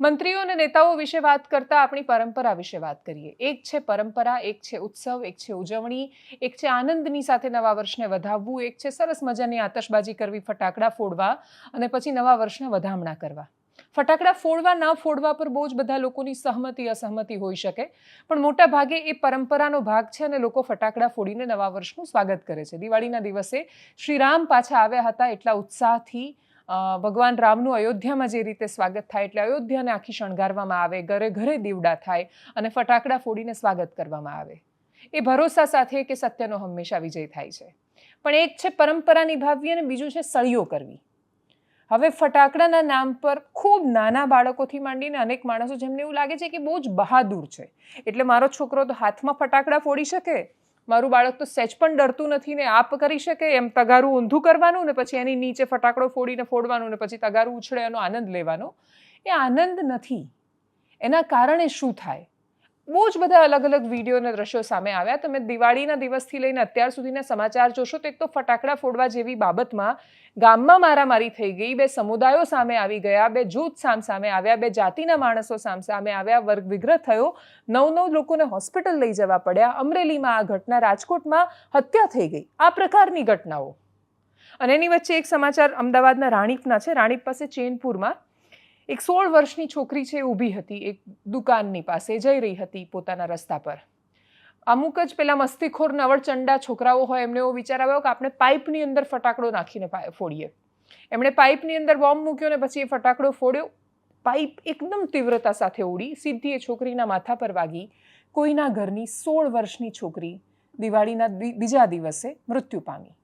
મંત્રીઓ અને નેતાઓ વિશે વાત કરતા આપણી પરંપરા વિશે વાત કરીએ. એક છે પરંપરા, એક છે ઉત્સવ, એક છે ઉજવણી, એક છે આનંદની સાથે નવા વર્ષને વધાવવું, એક છે સરસ મજાની આતશબાજી કરવી, ફટાકડા ફોડવા અને પછી નવા વર્ષને વધામણા કરવા. ફટાકડા ફોડવા, ના ફોડવા પર બહુ જ બધા લોકોની સહમતિ, અસહમતિ હોઈ શકે, પણ મોટા ભાગે એ પરંપરાનો ભાગ છે અને લોકો ફટાકડા ફોડીને નવા વર્ષનું સ્વાગત કરે છે. દિવાળીના દિવસે શ્રી રામ પાછા આવ્યા હતા એટલા ઉત્સાહથી ભગવાન રામનું અયોધ્યામાં જે રીતે સ્વાગત થાય એટલે અયોધ્યાને આખી શણગારવામાં આવે, ઘરે ઘરે દીવડા થાય અને ફટાકડા ફોડીને સ્વાગત કરવામાં આવે. એ ભરોસા સાથે કે સત્યનો હંમેશા વિજય થાય છે. પણ એક છે પરંપરા નિભાવવી અને બીજું છે સળીઓ કરવી. હવે ફટાકડાના નામ પર ખૂબ નાના બાળકોથી માંડીને અનેક માણસો જેમને એવું લાગે છે કે બહુ જ બહાદુર છે. એટલે મારો છોકરો તો હાથમાં ફટાકડા ફોડી શકે? મારું બાળક તો સહેજ પણ ડરતું નથી ને આપ કરી શકે એમ તગારું ઊંધું કરવાનું ને પછી એની નીચે ફટાકડો ફોડીને ફોડવાનું ને પછી તગારું ઉછળે એનો આનંદ લેવાનો. એ આનંદ નથી. એના કારણે શું થાય? બહુ જ બધા અલગ અલગ વીડિયો અને દ્રશ્યો સામે આવ્યા. તમે દિવાળીના દિવસથી લઈને અત્યાર સુધીના સમાચાર જોશો તો એક તો ફટાકડા ફોડવા જેવી બાબતમાં ગામમાં મારામારી થઈ ગઈ, બે સમુદાયો સામે આવી ગયા, બે જૂથ સામ સામે આવ્યા, બે જાતિના માણસો સામ સામે આવ્યા, વર્ગ વિગ્રહ થયો નવ નવ લોકોને હોસ્પિટલ લઈ જવા પડ્યા, અમરેલીમાં આ ઘટના રાજકોટમાં હત્યા થઈ ગઈ. આ પ્રકારની ઘટનાઓ. અને એની વચ્ચે એક સમાચાર અમદાવાદના રાણીપના છે. રાણીપ પાસે ચેનપુરમાં એક સોળ વર્ષની છોકરી છે ઊભી હતી, એક દુકાનની પાસે જઈ રહી હતી પોતાના રસ્તા પર. અમુક જ પેલા મસ્તીખોર નવળચંડા છોકરાઓ હોય, એમને એવો વિચાર આવ્યો કે આપણે પાઇપની અંદર ફટાકડો નાખીને ફોડીએ. એમણે પાઇપની અંદર બોમ્બ મૂક્યો ને પછી એ ફટાકડો ફોડ્યો. પાઇપ એકદમ તીવ્રતા સાથે ઉડી સીધી એ છોકરીના માથા પર વાગી. કોઈના ઘરની સોળ વર્ષની છોકરી દિવાળીના બીજા દિવસે મૃત્યુ પામી.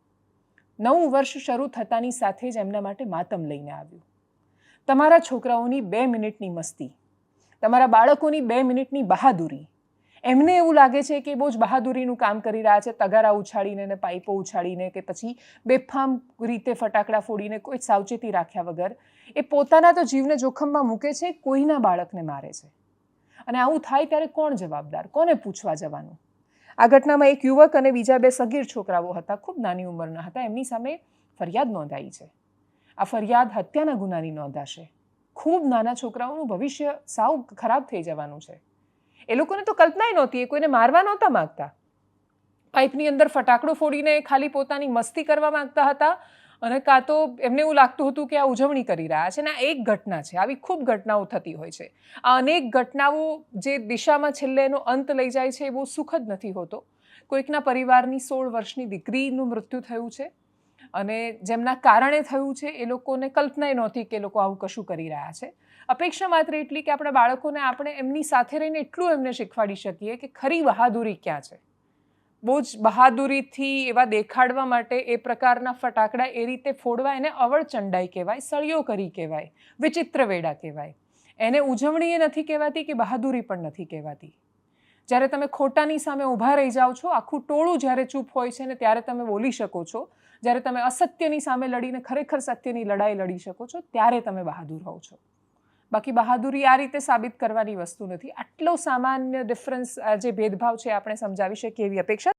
નવું વર્ષ શરૂ થતાની સાથે જ એમના માટે માતમ લઈને આવ્યું. તમારા છોકરાઓની બે મિનિટની મસ્તી, તમારા બાળકોની બે મિનિટની બહાદુરી. એમને એવું લાગે છે કે બહુ જ બહાદુરીનું કામ કરી રહ્યા છે, તગારા ઉછાળીને ને પાઇપો ઉછાળીને કે પછી બેફામ રીતે ફટાકડા ફોડીને કોઈ સાવચેતી રાખ્યા વગર, એ પોતાના તો જીવને જોખમમાં મૂકે છે, કોઈના બાળકને મારે છે. અને આવું થાય ત્યારે કોણ જવાબદાર, કોને પૂછવા જવાનું? આ ઘટનામાં એક યુવક અને બીજા બે સગીર છોકરાઓ હતા, ખૂબ નાની ઉંમરના હતા, એમની સામે ફરિયાદ નોંધાઈ છે. આ ફરિયાદ હત્યાના ગુનાની નોંધાશે. ખૂબ નાના છોકરાઓનું ભવિષ્ય સાવ ખરાબ થઈ જવાનું છે. એ લોકોને તો કલ્પનાય નહોતી, એ કોઈને મારવા નહોતા માગતા. પાઇપની અંદર ફટાકડો ફોડીને ખાલી પોતાની મસ્તી કરવા માંગતા હતા અને કાં તો એમને એવું લાગતું હતું કે આ ઉજવણી કરી રહ્યા છે ને આ એક ઘટના છે, આવી ખૂબ ઘટનાઓ થતી હોય છે. આ અનેક ઘટનાઓ જે દિશામાં છેલ્લે એનો અંત લઈ જાય છે એ બહુ સુખદ નથી હોતો. કોઈકના પરિવારની સોળ વર્ષની દીકરીનું મૃત્યુ થયું છે. અને જેમના કારણે થયું છે, એ લોકોને કલ્પનાય નહોતી કે લોકો આવું કશું કરી રહ્યા છે. અપેક્ષા માત્ર એટલી કે આપણા બાળકોને આપણે એમની સાથે રહીને એટલું એમને શીખવાડી શકીએ કે ખરી બહાદુરી ક્યાં છે. બહુ જ બહાદુરીથી એવા દેખાડવા માટે એ પ્રકારના ફટાકડા એ રીતે ફોડવા એને અવળચંડાઈ કહેવાય, સળિયો કરી કહેવાય, વિચિત્ર વેડા કહેવાય. એને ઉજવણી એ નથી કહેવાતી કે બહાદુરી પણ નથી કહેવાતી. જ્યારે તમે ખોટાની સામે ઊભા રહી જાઓ છો, આખું ટોળું જ્યારે ચૂપ હોય છે ને ત્યારે તમે બોલી શકો છો. જ્યારે તમે અસત્યની સામે લડીને ખરેખર સત્યની લડાઈ લડી શકો છો, ત્યારે તમે બહાદુર હોવ છો. બાકી બહાદુરી આ રીતે સાબિત કરવાની વસ્તુ નથી. આટલો સામાન્ય ડિફરન્સ જે ભેદભાવ છે, આપણે સમજાવી શકીએ એવી અપેક્ષા